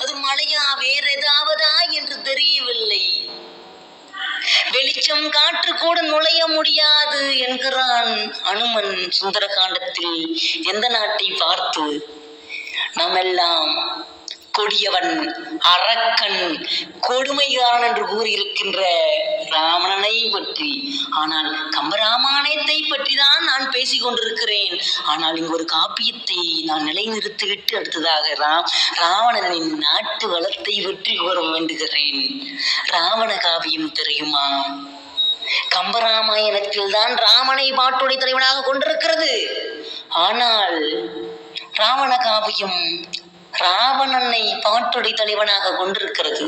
அது மழையா வேற ஏதாவதா என்று தெரியவில்லை. வெளிச்சம் காற்று கூட நுழைய முடியாது என்கிறான் அனுமன் சுந்தரகாண்டத்தில். எந்த நாட்டை பார்த்து? நாமெல்லாம் கொடியவன் அரக்கன் கொடுமைகாரன் என்று கூறியிருக்கின்ற ராவணனை பற்றி. ஆனால் கம்பராமாயணத்தை பற்றி தான் நான் பேசிக் கொண்டிருக்கிறேன். ஆனால் இங்கு ஒரு காப்பியத்தை நான் நிலைநிறுத்திவிட்டு அடுத்ததாக ராம் ராவணனின் நாட்டு வளத்தை பற்றி கூற வேண்டுகிறேன். ராவண காவியம் தெரியுமா? கம்பராமாயணத்தில் தான் ராமனை பாட்டுடை தலைவனாக கொண்டிருக்கிறது. ஆனால் ராவண காவியம் ராவணனை பவற்றுடை தலைவனாக கொண்டிருக்கிறது.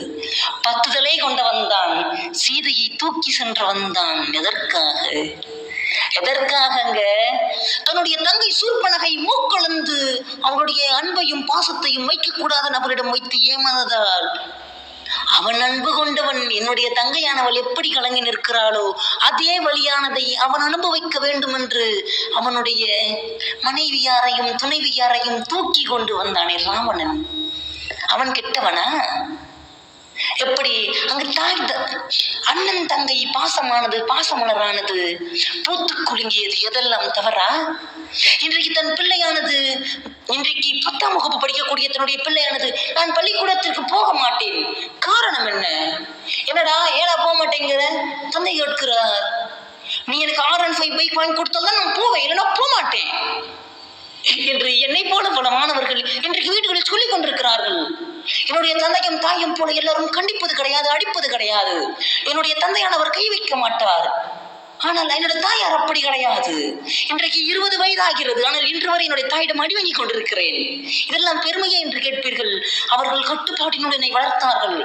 பத்து தலை கொண்டவன் வந்தான் சீதையை தூக்கி சென்று வந்தான் எதற்காக எதற்காகங்க தன்னுடைய தங்கை சூர்பனகை மூக்கொழுந்து அவருடைய அன்பையும் பாசத்தையும் வைக்கக்கூடாத நபரிடம் வைத்து ஏமாந்ததால். அவன் அன்பு கொண்டவன். என்னுடைய தங்கையானவள் எப்படி கலங்கி நிற்கிறாளோ அதே வழியானதை அவன் அனுபவிக்க வேண்டும் என்று அவனுடைய மனைவியாரையும் துணைவியாரையும் தூக்கி கொண்டு வந்தானே ராவணன். அவன் கெட்டவனா? எப்படி? அங்கு தாய் த- அண்ணன் தங்கை பாசமானது பாசமலரானது பூத்து குலுங்கியது எதெல்லாம் தவறா? இன்றைக்கு தன் பிள்ளையானது இன்றைக்கு பத்தாம் வகுப்பு படிக்கக்கூடிய தன்னுடைய பிள்ளையானது நான் பள்ளிக்கூடத்திற்கு போக மாட்டேன். காரணம் என்ன? என்னடா ஏடா போக மாட்டேங்கிற? தந்தை கேட்கிறார். நீ எனக்கு ஆர் அண்ட் ஃபைவ் பைக் வாங்கி கொடுத்தால்தான் நான் போவேன் இல்லைன்னா போக மாட்டேன் என்று என்னை போல பல மாணவர்கள் இன்றைக்கு வீடுகளில் சொல்லிக் கொண்டிருக்கிறார்கள். என்னுடைய தந்தையும் தாயும் போல எல்லாரும் கண்டிப்பது கிடையாது அடிப்பது கிடையாது. என்னுடைய தந்தையானவர் கை வைக்க மாட்டார். ஆனால் என்னுடைய தாயார் அப்படி கிடையாது. இன்றைக்கு இருபது வயதாகிறது. ஆனால் இன்று வரை என்னுடைய தாயிடம் அடி வாங்கி கொண்டிருக்கிறேன். இதெல்லாம் பெருமையே என்று கேட்பீர்கள். அவர்கள் கட்டுப்பாட்டினுடன் என்னை வளர்த்தார்கள்.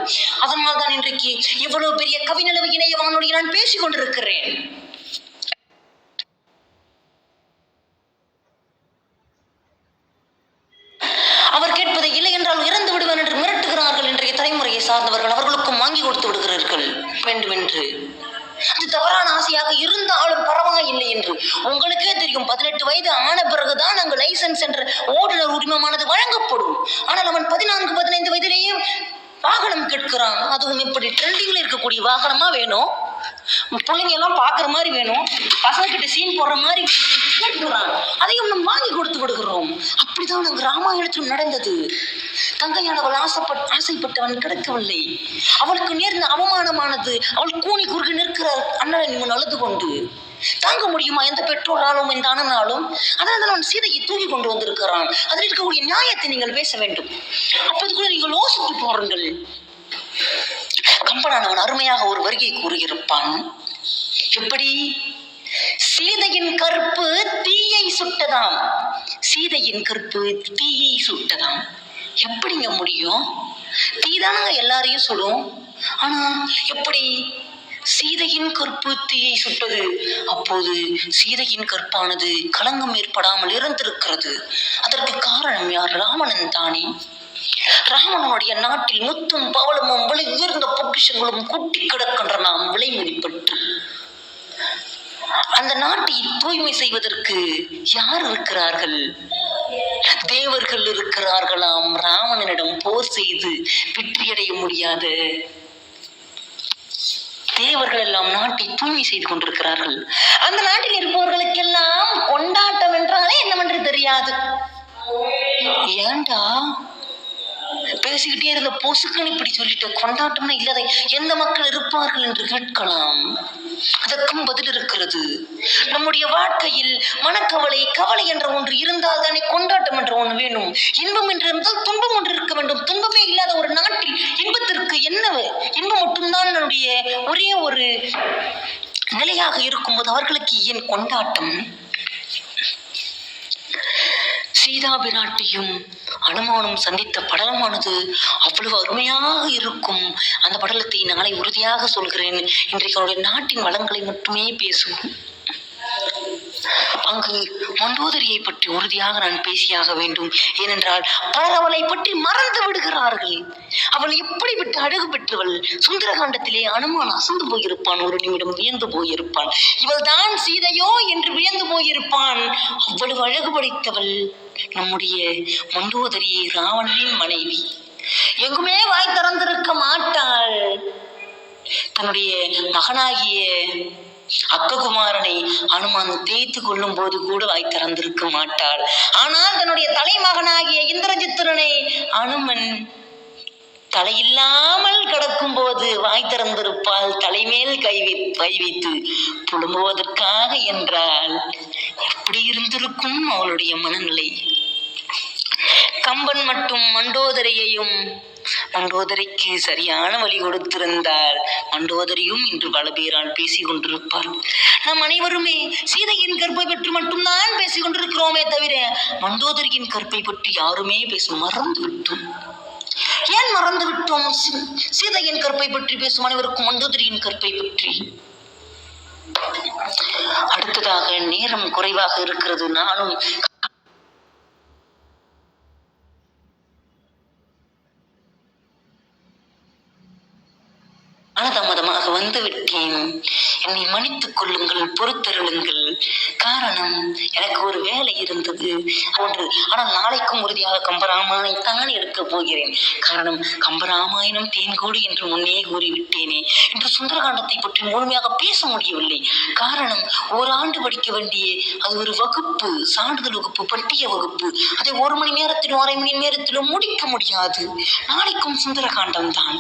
அதனால் தான் இன்றைக்கு இவ்வளவு பெரிய கவிநிலவு இணைய வானொலியை நான் பேசிக் கொண்டிருக்கிறேன் அவர் கேட்பதை இல்லை என்றால் இறந்து விடுவேன் என்று மிரட்டுகிறார்கள் இன்றைய தலைமுறையை சார்ந்தவர்கள் அவர்களுக்கும் வாங்கி கொடுத்து விடுகிறீர்கள். வேண்டும் என்று அது தவறான ஆசையாக இருந்தாலும் பரவாயில்லை என்று. உங்களுக்கே தெரியும் பதினெட்டு வயது ஆன பிறகுதான் அங்கு லைசன்ஸ் என்ற ஓட்டுநர் உரிமமானது வழங்கப்படும். ஆனால் அவன் பதினான்கு பதினைந்து வயதிலேயே வாகனம் கேட்கிறான். அதுவும் இப்படி ட்ரெண்டிங்ல இருக்கக்கூடிய வாகனமா வேணும்? பிள்ளைங்க எல்லாம் பார்க்குற மாதிரி வேணும். பசங்கக்கிட்ட சீன் போடுற மாதிரி வேணும் அதையும் நம்ம வாங்கி கொடுத்து விடுகிறோம். அப்படிதான் நம்ம ராமாயணத்திலும் நடந்தது. கங்கையானவள் ஆசைப்பட் ஆசைப்பட்டவன் கிடைக்கவில்லை. அவளுக்கு நேர்ந்த அவமானமானது. அவள் கூனி குறுகி நிற்கிறார் அண்ணனை இவன் அழுது கொண்டு தாங்க முடியுமா? எந்த பெற்றோராலும் எந்த அண்ணனாலும்? அதனால தான் அவன் சீதையை தூக்கி கொண்டு வந்திருக்கிறான். அதில் இருக்கக்கூடிய நியாயத்தை நீங்கள் பேச வேண்டும். அப்போது கூட நீங்கள் யோசித்து போறீங்கள் கம்பனானவன் அருமையாக ஒரு வருகை கூறியிருப்பான். எப்படி? சீதையின் கற்பு தீயை சுட்டதாம். சீதையின் கற்பு தீயை சுட்டதாம். எப்படிங்க முடியும்? தீதானங்க எல்லாரையும் சுடும். ஆனா எப்படி? சீதையின் கற்பு தீயை சுட்டது. அப்போது சீதையின் கற்பானது களங்கம் ஏற்படாமல் இருந்திருக்கிறது அதற்கு காரணம் யார்? ராவணன் தானே. ராவணனுடைய நாட்டில் முத்தும் பவளமும் விலை உயர்ந்த பொக்கிஷங்களும் குட்டி கிடக்கின்ற நாம் விலை மதிப்பற்று. அந்த நாட்டை தூய்மை செய்வதற்கு யார் இருக்கிறார்கள்? தேவர்கள் இருக்கிறார்களாம். ராவணனிடம் போர் செய்து வெற்றியடைய முடியாத. தேவர்கள் எல்லாம் நாட்டை தூய்மை செய்து கொண்டிருக்கிறார்கள். அந்த நாட்டில் இருப்பவர்களுக்கெல்லாம் கொண்டாட்டம் என்றாலே என்னவென்று தெரியாது. ஏன்டா பேசிக்கிட்டே இருந்த பொசுக்குன்னு இப்படி சொல்லிட்டு கொண்டாட்டம்னா இல்லாத எந்த மக்கள் இருப்பார்கள் என்று கேட்கலாம். அதற்கும் பதில் இருக்கிறது. நம்முடைய வாழ்க்கையில் மனக்கவலை கவலை என்ற ஒன்று இருந்தால் தானே கொண்டாட்டம் என்ற ஒன்று வேணும். இன்பம் என்று இருந்தால் துன்பம் ஒன்று இருக்க வேண்டும். துன்பமே இல்லாத ஒரு நாட்டில் இன்பத்திற்கு என்ன இன்பம் மட்டும்தான் நம்முடைய ஒரே ஒரு நிலையாக இருக்கும்போது அவர்களுக்கு ஏன் கொண்டாட்டம்? சீதா பிராட்டியும் அனுமானும் சந்தித்த படலமானது அவ்வளவு அருமையாக இருக்கும். அந்த படலத்தை நாளை உறுதியாக சொல்கிறேன். இன்றைக்கு அவருடைய நாட்டின் வளங்களை மட்டுமே பேசுவோம். அங்கு மண்டோதரியை பற்றி உறுதியாக நான் பேசியாக வேண்டும். ஏனென்றால் பலர் அவளை பற்றி மறந்து விடுகிறார்கள். அவள் எப்படி விட்டு அழகு பெற்றவள் சுந்தரகாண்டத்திலே அனுமான் அசந்து போயிருப்பான். ஒரு நிமிடம் வியந்து போயிருப்பான். இவள் தான் சீதையோ என்று வியந்து போயிருப்பான். அவ்வளவு அழகு படைத்தவள் நம்முடைய மண்டோதரி ராவணனின் மனைவி. எங்குமே வாய் திறந்திருக்க மாட்டாள். தன்னுடைய மகனாகிய அக்ககுமாரனை அனுமான் தேய்த்து கொள்ளும் போது கூட வாய் திறந்திருக்க மாட்டாள். ஆனால் தன்னுடைய தலைமகனாகிய இந்திரஜித்திரனை அனுமன் தலையில்லாமல் கிடக்கும் போது வாய் திறந்திருப்பால் தலைமேல் கை வை கை வைத்து புலம்புவதற்காக என்றால் எப்படி இருந்திருக்கும் அவளுடைய மனநிலை? கம்பன் மட்டும் மண்டோதரையையும் மண்டோதரைக்கு சரியான வழி கொடுத்திருந்தால் மண்டோதரியும் இன்று பல பேரால் பேசிக் கொண்டிருப்பார். நம் அனைவருமே சீதையின் கற்பை பற்றி மட்டும்தான் பேசிக் கொண்டிருக்கிறோமே தவிர மண்டோதரியின் கற்பை பற்றி யாருமே பேச மறந்து விட்டோம் ஏன் மறந்து விட்டோம் சீதையின் கற்பை பற்றி பேசும் அனைவருக்கும் மண்டோதரியின் கற்பை பற்றி. அடுத்ததாக நேரம் குறைவாக இருக்கிறது. நானும் அனதாமதமாக வந்து விட்டேன் என்னை மன்னித்துக் கொள்ளுங்கள் பொறுத்தருளுங்கள். காரணம் எனக்கு ஒரு வேலை இருந்தது. ஒன்று ஆனால் நாளைக்கும் உறுதியாக கம்பராமாயணை தான் எடுக்கப் போகிறேன். காரணம் கம்பராமாயணம் தேன்கோடு என்று முன்னே கூறிவிட்டேனே இன்று சுந்தரகாண்டத்தை பற்றி முழுமையாக பேச முடியவில்லை. காரணம் ஓராண்டு படிக்க வேண்டிய அது ஒரு வகுப்பு சான்றிதழ் வகுப்பு பட்டிய வகுப்பு. அதை ஒரு மணி நேரத்திலும் அரை மணி நேரத்திலும் முடிக்க முடியாது. நாளைக்கும் சுந்தரகாண்டம் தான்.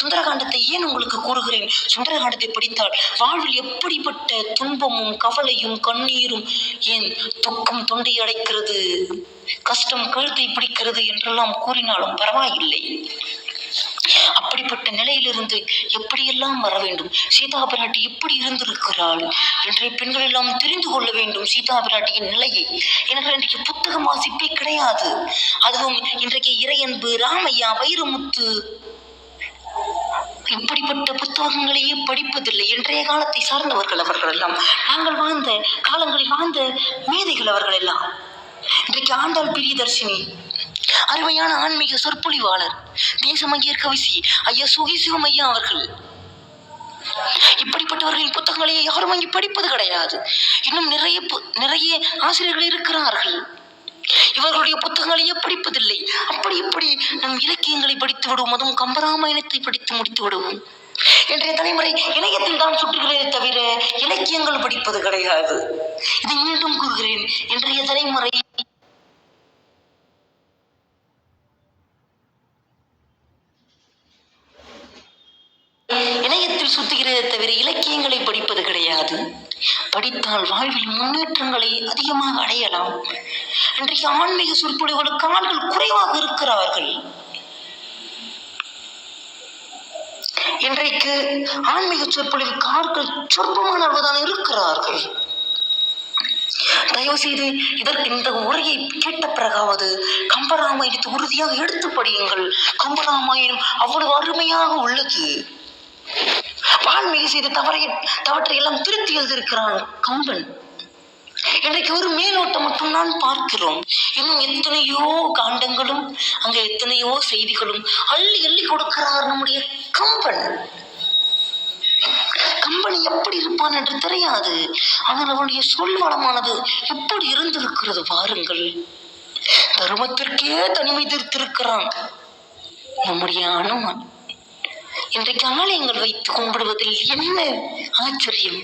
சுந்தரகாண்டத்தை ஏன் உங்களுக்கு கூறுகிறேன் சுந்தரகாண்டத்தை படித்தால் வாழ்வில் எப்படிப்பட்ட துன்பமும் கவலையும் கண்ணீரும் ஏன் துக்கம் தொண்டை அடைக்கிறது? கஷ்டம் கழுத்தை பிடிக்கிறது என்றெல்லாம் கூறினாலும் பரவாயில்லை. அப்படிப்பட்ட நிலையிலிருந்து எப்படியெல்லாம் வர வேண்டும்? சீதா பிராட்டி எப்படி இருந்திருக்கிறாள்? இன்றைய பெண்கள் எல்லாம் தெரிந்து கொள்ள வேண்டும் சீதா பிராட்டியின் நிலையை. எனக்கு இன்றைக்கு புத்தகம் வாசிப்பே கிடையாது. அதுவும் இன்றைக்கு இறையன்பு ராமையா வைரமுத்து இப்படிப்பட்ட புத்தகங்களையே படிப்பதில்லை. இன்றைய காலத்தை சார்ந்தவர்கள் அவர்கள் எல்லாம். நாங்கள் வாழ்ந்த காலங்களில் வாழ்ந்த மேதைகள் அவர்கள் எல்லாம். இன்றைக்கு ஆண்டாள் பிரியதர்ஷினி அருமையான ஆன்மீக சொற்பொழிவாளர் தேசமங்கியர் கவிசி ஐயா சுகிசிவம் ஐயா அவர்கள். இப்படிப்பட்டவர்களின் புத்தகங்களையே யாரும் வாங்கி படிப்பது கிடையாது. இன்னும் நிறைய பு- நிறைய ஆசிரியர்கள் இருக்கிறார்கள். இவர்களுடைய புத்தகங்களையே படிப்பதில்லை? அப்படி இப்படி நம் இலக்கியங்களை படித்து விடுவோம். அதுவும் கம்பராமாயணத்தை படித்து முடித்து விடுவோம். இன்றைய தலைமுறை இணையத்தில் தான் சுற்றுகிறதே தவிர இலக்கியங்கள் படிப்பது கிடையாது. இதை மீண்டும் கூறுகிறேன். இன்றைய தலைமுறை இணையத்தில் தவிர இலக்கியங்களை படிப்பது கிடையாது. படித்தால் வாழ்வில் முன்னேற்றங்களை அதிகமாக அடையலாம். இன்றைக்கு ஆன்மீக சொற்பொழிவுகளுக்கு ஆண்கள் குறைவாக இருக்கிறார்கள். இன்றைக்கு ஆன்மீக சொற்பொழிவுக்கு ஆட்கள் சொற்பமானவர்கள்தான் இருக்கிறார்கள். தயவு செய்து இதற்கு இந்த உரையை கேட்ட பிறகாவது கம்பராமாயணத்தை உறுதியாக எடுத்து படியுங்கள். கம்பராமாயணம் அவ்வளவு அருமையாக உள்ளது. வால்மீகி செய்த தவறை தவற்றை எல்லாம் திருத்தி எழுதியிருக்கிறான் கம்பன். இன்றைக்கு ஒரு மேலோட்டம் மட்டும் தான் பார்க்கிறோம். இன்னும் எத்தனையோ காண்டங்களும் அங்க எத்தனையோ செய்திகளும் அள்ளி அள்ளி கொடுக்கிறார் நம்முடைய கம்பன். கம்பன் எப்படி இருப்பான் என்று தெரியாது. ஆனால் அவனுடைய சொல் வளமானது எப்படி இருந்திருக்கிறது பாருங்கள். தர்மத்திற்கே தனிமை திருத்திருக்கிறான். நம்முடைய அனுமன். இன்றைக்கு ஆலயங்கள் வைத்து கும்பிடுவதில் என்ன ஆச்சரியம்?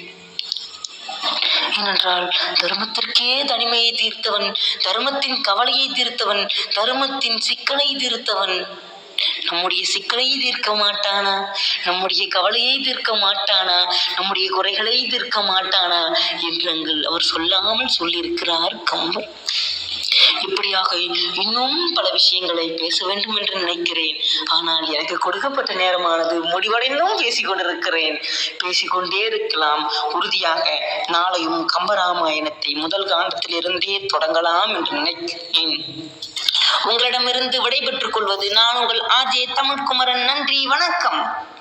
ஏனென்றால் தர்மத்திற்கே தனிமையை தீர்த்தவன் தர்மத்தின் கவலையை தீர்த்தவன் தர்மத்தின் சிக்கலை தீர்த்தவன். நம்முடைய சிக்கலை தீர்க்க மாட்டானா? நம்முடைய கவலையை தீர்க்க மாட்டானா? நம்முடைய குறைகளை தீர்க்க மாட்டானா? என்று அவர் சொல்லாமல் சொல்லியிருக்கிறார் கம்பர் இப்படியாக இன்னும் பல விஷயங்களை பேச வேண்டும் என்று நினைக்கிறேன். ஆனால் எனக்கு கொடுக்கப்பட்ட நேரமானது முடிவடைந்தும் பேசிக்கொண்டிருக்கிறேன். பேசிக்கொண்டே இருக்கலாம். உறுதியாக நாளையும் கம்பராமாயணத்தை முதல் காண்டத்திலிருந்தே தொடங்கலாம் என்று நினைக்கிறேன். உங்களிடமிருந்து விடைபெற்றுக் கொள்வது நான் உங்கள் ஆஜே தமிழ்குமரன். நன்றி. வணக்கம்.